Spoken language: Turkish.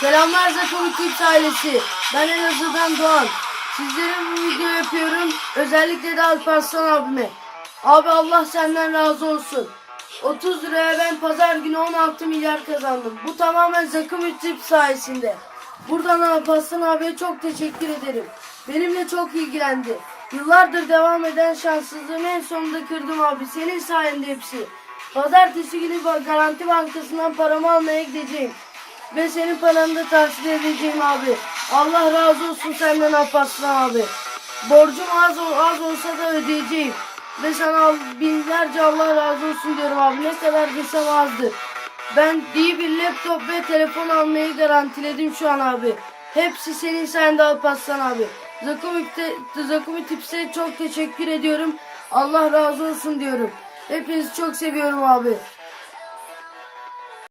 Selamlar Zakon Tips ailesi. Ben Elazığ'dan Doğan. Sizlere bu video yapıyorum. Özellikle de Alparslan abime. Abi Allah senden razı olsun. 30 liraya ben pazar günü 16 milyar kazandım. Bu tamamen Zakon Tips sayesinde. Buradan Alparslan abiye çok teşekkür ederim. Benimle çok ilgilendi. Yıllardır devam eden şanssızlığımı en sonunda kırdım abi. Senin sayende hepsi. Pazartesi günü Garanti Bankası'ndan paramı almaya gideceğim. Ve senin paranı da tahsil edeceğim abi. Allah razı olsun senden Alparslan abi. Borcum az, az olsa da ödeyeceğim. Ve sana binlerce Allah razı olsun diyorum abi. Ne kadar desem azdır. Ben iyi bir laptop ve telefon almayı garantiledim şu an abi. Hepsi senin sayende Alparslan abi. Zakumi Tips'e çok teşekkür ediyorum. Allah razı olsun diyorum. Hepinizi çok seviyorum abi.